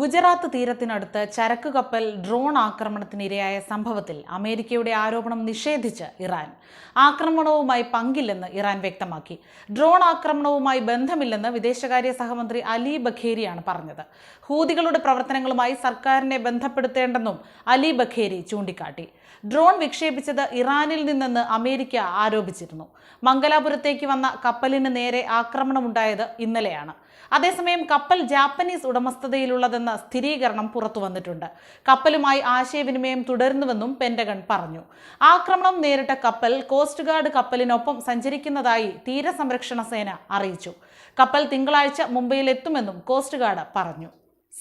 ഗുജറാത്ത് തീരത്തിനടുത്ത് ചരക്ക് കപ്പൽ ഡ്രോൺ ആക്രമണത്തിനിരയായ സംഭവത്തിൽ അമേരിക്കയുടെ ആരോപണം നിഷേധിച്ച് ഇറാൻ. ആക്രമണവുമായി പങ്കില്ലെന്ന് ഇറാൻ വ്യക്തമാക്കി. ഡ്രോൺ ആക്രമണവുമായി ബന്ധമില്ലെന്ന് വിദേശകാര്യ സഹമന്ത്രി അലി ബഖേരിയാണ് പറഞ്ഞത്. ഹൂതികളുടെ പ്രവർത്തനങ്ങളുമായി സർക്കാരിനെ ബന്ധപ്പെടുത്തേണ്ടെന്നും അലി ബഖേരി ചൂണ്ടിക്കാട്ടി. ഡ്രോൺ വിക്ഷേപിച്ചത് ഇറാനിൽ നിന്നെന്ന് അമേരിക്ക ആരോപിച്ചിരുന്നു. മംഗലാപുരത്തേക്ക് വന്ന കപ്പലിന് നേരെ ആക്രമണമുണ്ടായത് ഇന്നലെയാണ്. അതേസമയം കപ്പൽ ജാപ്പനീസ് ഉടമസ്ഥതയിലുള്ളതെന്ന സ്ഥിരീകരണം പുറത്തു വന്നിട്ടുണ്ട്. കപ്പലുമായി ആശയവിനിമയം തുടരുന്നുവെന്നും പെന്റഗൺ പറഞ്ഞു. ആക്രമണം നേരിട്ട കപ്പൽ കോസ്റ്റ് ഗാർഡ് കപ്പലിനൊപ്പം സഞ്ചരിക്കുന്നതായി തീരസംരക്ഷണ സേന അറിയിച്ചു. കപ്പൽ തിങ്കളാഴ്ച മുംബൈയിലെത്തുമെന്നും കോസ്റ്റ് ഗാർഡ് പറഞ്ഞു.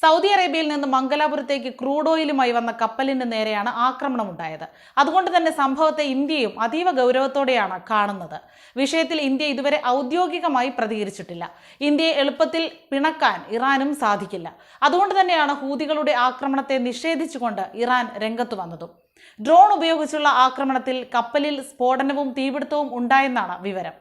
സൗദി അറേബ്യയിൽ നിന്ന് മംഗലാപുരത്തേക്ക് ക്രൂഡ് ഓയിലുമായി വന്ന കപ്പലിന് നേരെയാണ് ആക്രമണം ഉണ്ടായത് അതുകൊണ്ട് തന്നെ സംഭവത്തെ ഇന്ത്യയും അതീവ ഗൗരവത്തോടെയാണ് കാണുന്നത്. വിഷയത്തിൽ ഇന്ത്യ ഇതുവരെ ഔദ്യോഗികമായി പ്രതികരിച്ചിട്ടില്ല. ഇന്ത്യയെ എളുപ്പത്തിൽ പിണക്കാൻ ഇറാനും സാധിക്കില്ല. അതുകൊണ്ട് തന്നെയാണ് ഹൂതികളുടെ ആക്രമണത്തെ നിഷേധിച്ചുകൊണ്ട് ഇറാൻ രംഗത്ത് വന്നതും. ഡ്രോൺ ഉപയോഗിച്ചുള്ള ആക്രമണത്തിൽ കപ്പലിൽ സ്ഫോടനവും തീപിടുത്തവും ഉണ്ടായെന്നാണ് വിവരം.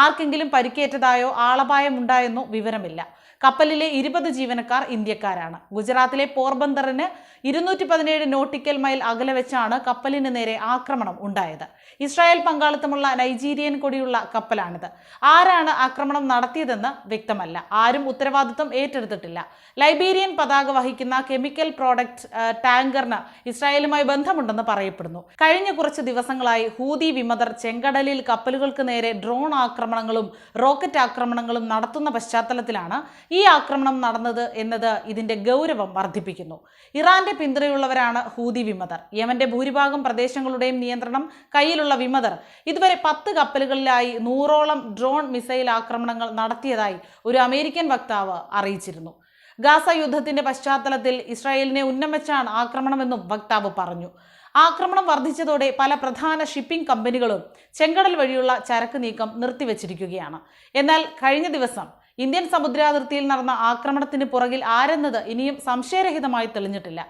ആർക്കെങ്കിലും പരിക്കേറ്റതായോ ആളപായം ഉണ്ടായെന്നോ വിവരമില്ല. കപ്പലിലെ ഇരുപത് ജീവനക്കാർ ഇന്ത്യക്കാരാണ്. ഗുജറാത്തിലെ പോർബന്തറിന് ഇരുന്നൂറ്റി പതിനേഴ് നോട്ടിക്കൽ മൈൽ അകലെ വെച്ചാണ് കപ്പലിന് നേരെ ആക്രമണം ഉണ്ടായത്. ഇസ്രായേൽ പങ്കാളിത്തമുള്ള നൈജീരിയൻ കൊടിയുള്ള കപ്പലാണിത്. ആരാണ് ആക്രമണം നടത്തിയതെന്ന് വ്യക്തമല്ല. ആരും ഉത്തരവാദിത്വം ഏറ്റെടുത്തിട്ടില്ല. ലൈബീരിയൻ പതാക വഹിക്കുന്ന കെമിക്കൽ പ്രോഡക്റ്റ് ടാങ്കറിന് ഇസ്രായേലുമായി ബന്ധമുണ്ടെന്ന് പറയപ്പെടുന്നു. കഴിഞ്ഞ കുറച്ച് ദിവസങ്ങളായി ഹൂതി വിമതർ ചെങ്കടലിൽ കപ്പലുകൾക്ക് നേരെ ഡ്രോൺ ആക്രമണങ്ങളും റോക്കറ്റ് ആക്രമണങ്ങളും നടത്തുന്ന പശ്ചാത്തലത്തിലാണ് ഈ ആക്രമണം നടന്നത് എന്നത് ഇതിന്റെ ഗൗരവം വർദ്ധിപ്പിക്കുന്നു. ഇറാന്റെ പിന്തുണയുള്ളവരാണ് ഹൂതി വിമതർ. യമന്റെ ഭൂരിഭാഗം പ്രദേശങ്ങളുടെയും നിയന്ത്രണം കയ്യിലുള്ള വിമതർ. ഇതുവരെ പത്ത് കപ്പലുകളിലായി നൂറോളം ഡ്രോൺ മിസൈൽ ആക്രമണങ്ങൾ നടത്തിയതായി ഒരു അമേരിക്കൻ വക്താവ് അറിയിച്ചിരുന്നു. ഗാസ യുദ്ധത്തിന്റെ പശ്ചാത്തലത്തിൽ ഇസ്രായേലിനെ ഉന്നമിച്ചാണ് ആക്രമണമെന്നും വക്താവ് പറഞ്ഞു. ആക്രമണം വർദ്ധിച്ചതോടെ പല പ്രധാന ഷിപ്പിംഗ് കമ്പനികളും ചെങ്കടൽ വഴിയുള്ള ചരക്ക് നീക്കം നിർത്തിവച്ചിരിക്കുകയാണ്. എന്നാൽ കഴിഞ്ഞ ദിവസം ഇന്ത്യൻ സമുദ്രാതിർത്തിയിൽ നടന്ന ആക്രമണത്തിന് പുറകിൽ ആരെന്നത് ഇനിയും സംശയരഹിതമായി തെളിഞ്ഞിട്ടില്ല.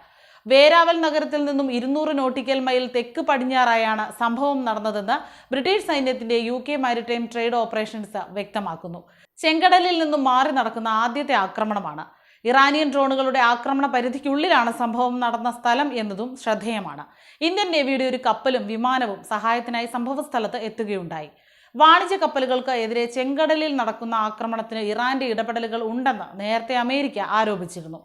വേരാവൽ നഗരത്തിൽ നിന്നും ഇരുന്നൂറ് നോട്ടിക്കൽ മൈൽ തെക്ക് പടിഞ്ഞാറായാണ് സംഭവം നടന്നതെന്ന് ബ്രിട്ടീഷ് സൈന്യത്തിന്റെ U K maritime trade operations വ്യക്തമാക്കുന്നു. ചെങ്കടലിൽ നിന്നും മാറി നടക്കുന്ന ആദ്യത്തെ ആക്രമണമാണ്. ഇറാനിയൻ ഡ്രോണുകളുടെ ആക്രമണ പരിധിക്കുള്ളിലാണ് സംഭവം നടന്ന സ്ഥലം എന്നതും ശ്രദ്ധേയമാണ്. ഇന്ത്യൻ നേവിയുടെ ഒരു കപ്പലും വിമാനവും സഹായത്തിനായി സംഭവസ്ഥലത്ത് എത്തുകയുണ്ടായി. വാണിജ്യ കപ്പലുകൾക്ക് എതിരെ ചെങ്കടലിൽ നടക്കുന്ന ആക്രമണത്തിന് ഇറാന്റെ ഇടപെടലുകൾ ഉണ്ടെന്ന് നേരത്തെ അമേരിക്ക ആരോപിച്ചിരുന്നു.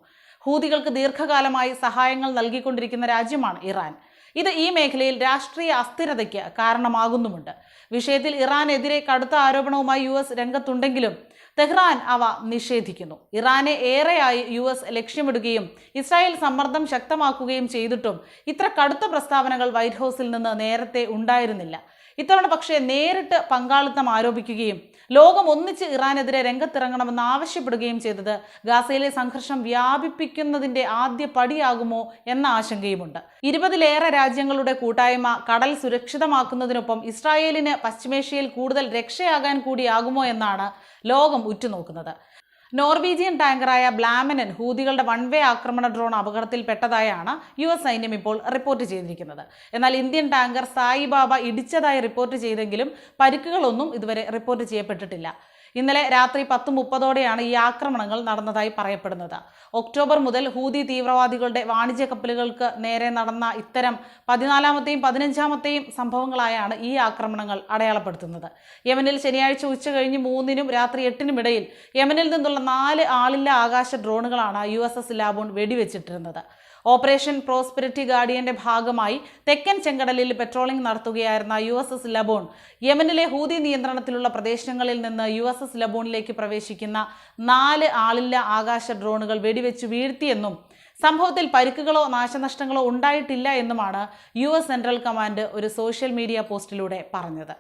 ഹൂതികൾക്ക് ദീർഘകാലമായി സഹായങ്ങൾ നൽകിക്കൊണ്ടിരിക്കുന്ന രാജ്യമാണ് ഇറാൻ. ഇത് ഈ മേഖലയിൽ രാഷ്ട്രീയ അസ്ഥിരതയ്ക്ക് കാരണമാകുന്നുമുണ്ട്. വിഷയത്തിൽ ഇറാനെതിരെ കടുത്ത ആരോപണവുമായി യു എസ് രംഗത്തുണ്ടെങ്കിലും തെഹ്റാൻ അവ നിഷേധിക്കുന്നു. ഇറാനെ ഏറെയായി യു എസ് ലക്ഷ്യമിടുകയും ഇസ്രായേൽ സമ്മർദ്ദം ശക്തമാക്കുകയും ചെയ്തിട്ടും ഇത്ര കടുത്ത പ്രസ്താവനകൾ വൈറ്റ് ഹൗസിൽ നിന്ന് നേരത്തെ ഉണ്ടായിരുന്നില്ല. ഇത്തവണ പക്ഷേ നേരിട്ട് പങ്കാളിത്തം ആരോപിക്കുകയും ലോകം ഒന്നിച്ച് ഇറാനെതിരെ രംഗത്തിറങ്ങണമെന്ന് ആവശ്യപ്പെടുകയും ചെയ്തത് ഗാസയിലെ സംഘർഷം വ്യാപിപ്പിക്കുന്നതിന്റെ ആദ്യ പടിയാകുമോ എന്ന ആശങ്കയുമുണ്ട്. ഇരുപതിലേറെ രാജ്യങ്ങളുടെ കൂട്ടായ്മ കടൽ സുരക്ഷിതമാക്കുന്നതിനൊപ്പം ഇസ്രായേലിന് പശ്ചിമേഷ്യയിൽ കൂടുതൽ രക്ഷയാകാൻ കൂടിയാകുമോ എന്നാണ് ലോകം ഉറ്റുനോക്കുന്നത്. നോർവീജിയൻ ടാങ്കറായ ബ്ലാമനൻ ഹൂതികളുടെ വൺ വേ ആക്രമണ ഡ്രോൺ അപകടത്തിൽപ്പെട്ടതായാണ് യു എസ് സൈന്യം ഇപ്പോൾ റിപ്പോർട്ട് ചെയ്തിരിക്കുന്നത്. എന്നാൽ ഇന്ത്യൻ ടാങ്കർ സായിബാബ ഇടിച്ചതായി റിപ്പോർട്ട് ചെയ്തെങ്കിലും പരിക്കുകളൊന്നും ഇതുവരെ റിപ്പോർട്ട് ചെയ്യപ്പെട്ടിട്ടില്ല. ഇന്നലെ രാത്രി പത്ത് മുപ്പതോടെയാണ് ഈ ആക്രമണങ്ങൾ നടന്നതായി പറയപ്പെടുന്നത്. ഒക്ടോബർ മുതൽ ഹൂതി തീവ്രവാദികളുടെ വാണിജ്യ കപ്പലുകൾക്ക് നേരെ നടന്ന ഇത്തരം പതിനാലാമത്തെയും പതിനഞ്ചാമത്തെയും സംഭവങ്ങളായാണ് ഈ ആക്രമണങ്ങൾ അടയാളപ്പെടുത്തുന്നത്. യമനിൽ ശനിയാഴ്ച ഉച്ച കഴിഞ്ഞ് മൂന്നിനും രാത്രി എട്ടിനും ഇടയിൽ യമനിൽ നിന്നുള്ള നാല് ആളില്ല ആകാശ ഡ്രോണുകളാണ് യു എസ് എസ് ലാബോൺ വെടിവെച്ചിട്ടിരുന്നത്. ഓപ്പറേഷൻ പ്രോസ്പെരിറ്റി ഗാർഡിയന്റെ ഭാഗമായി തെക്കൻ ചെങ്കടലിൽ പെട്രോളിംഗ് നടത്തുകയായിരുന്ന യു എസ് എസ് ലബോൺ യമനിലെ ഹൂതി നിയന്ത്രണത്തിലുള്ള പ്രദേശങ്ങളിൽ നിന്ന് യു എസ് എസ് ലബോണിലേക്ക് പ്രവേശിക്കുന്ന നാല് ആളില്ല ആകാശ ഡ്രോണുകൾ വെടിവെച്ച് വീഴ്ത്തിയെന്നും സംഭവത്തിൽ പരിക്കുകളോ നാശനഷ്ടങ്ങളോ ഉണ്ടായിട്ടില്ല എന്നുമാണ് യു സെൻട്രൽ കമാൻഡ് ഒരു സോഷ്യൽ മീഡിയ പോസ്റ്റിലൂടെ പറഞ്ഞത്.